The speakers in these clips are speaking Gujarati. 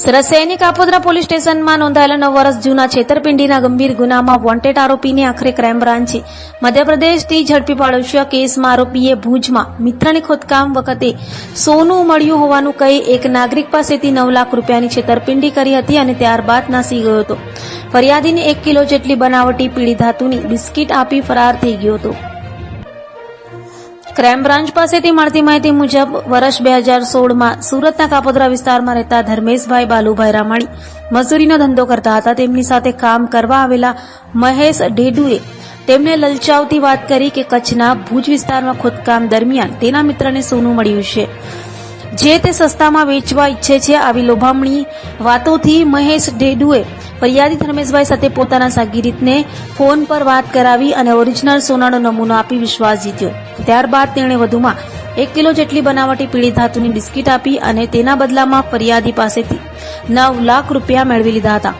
સરસૈની કાપોદરા પોલીસ સ્ટેશનમાં નોંધાયેલા નવ વર્ષ જૂના છેતરપિંડીના ગંભીર ગુનામાં વોન્ટેડ આરોપીને આખરે ક્રાઇમ બ્રાન્ચે મધ્યપ્રદેશથી ઝડપી પાડ્યો કેસમાં આરોપીએ ભુજમાં મિત્રની ખોદકામ વખતે સોનું મળ્યું હોવાનું કહી એક નાગરિક પાસેથી નવ લાખ રૂપિયાની છેતરપિંડી કરી હતી અને ત્યારબાદ નાસી ગયો હતો. ફરિયાદીને એક કિલો જેટલી બનાવટી પીળી ધાતુની બિસ્કીટ આપી ફરાર થઈ ગયો હતો. ક્રાઇમ બ્રાન્ચ પાસેથી મળતી માહિતી મુજબ, વર્ષ બે હજાર સોળમાં સુરતના કાપોદરા વિસ્તારમાં રહેતા ધર્મેશભાઈ બાલુભાઈ રામાણી મજૂરીનો ધંધો કરતા હતા. તેમની સાથે કામ કરવા આવેલા મહેશ ઢેડુએ તેમને લલચાવતી વાત કરી કે કચ્છના ભુજ વિસ્તારમાં ખોદકામ દરમિયાન તેના મિત્રને સોનું મળ્યું છે. જે તે સસ્તામાં વેચવા ઈચ્છે છે આવી લોભામણી વાતોથી મહેશ ઢેડુએ ફરિયાદી ધર્મેશભાઈ સાથે પોતાના સાગીરીતને ફોન પર વાત કરાવી અને ઓરિજિનલ સોનાનો નમૂનો આપી વિશ્વાસ જીત્યો. ત્યારબાદ તેણે વધુમાં એક કિલો જેટલી બનાવટી પીળી ધાતુની બિસ્કીટ આપી અને તેના બદલામાં ફરિયાદી પાસેથી નવ લાખ રૂપિયા મેળવી લીધા હતા.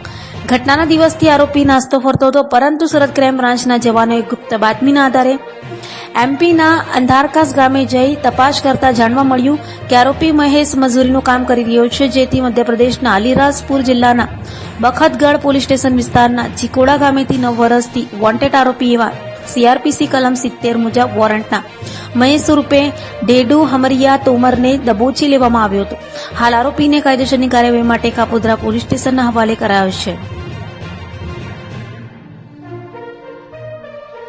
ઘટનાના દિવસથી આરોપી નાસ્તો ફરતો હતો, પરંતુ સુરત ક્રાઇમ બ્રાન્ચના જવાનોએ ગુપ્ત બાતમીના આધારે એમપીના અંધારકાસ ગામે જઈ તપાસ કરતા જાણવા મળ્યું કે આરોપી મહેશ મજૂરીનું કામ કરી રહ્યો છે, જેથી મધ્યપ્રદેશના અલીરાજપુર જિલ્લાના બખતગઢ પોલીસ સ્ટેશન વિસ્તારના ચિકોડા ગામેથી નવ વર્ષથી વોન્ટેડ આરોપી એવા સીઆરપીસી કલમ સિત્તેર મુજબ વોરંટના મહેશ રૂપે ડેડુ હમરિયા તોમરને દબોચી લેવામાં આવ્યો હતો. હાલ આરોપીને કાયદેસરની કાર્યવાહી માટે કાપોદ્રા પોલીસ સ્ટેશનના હવાલે કરાયો છે.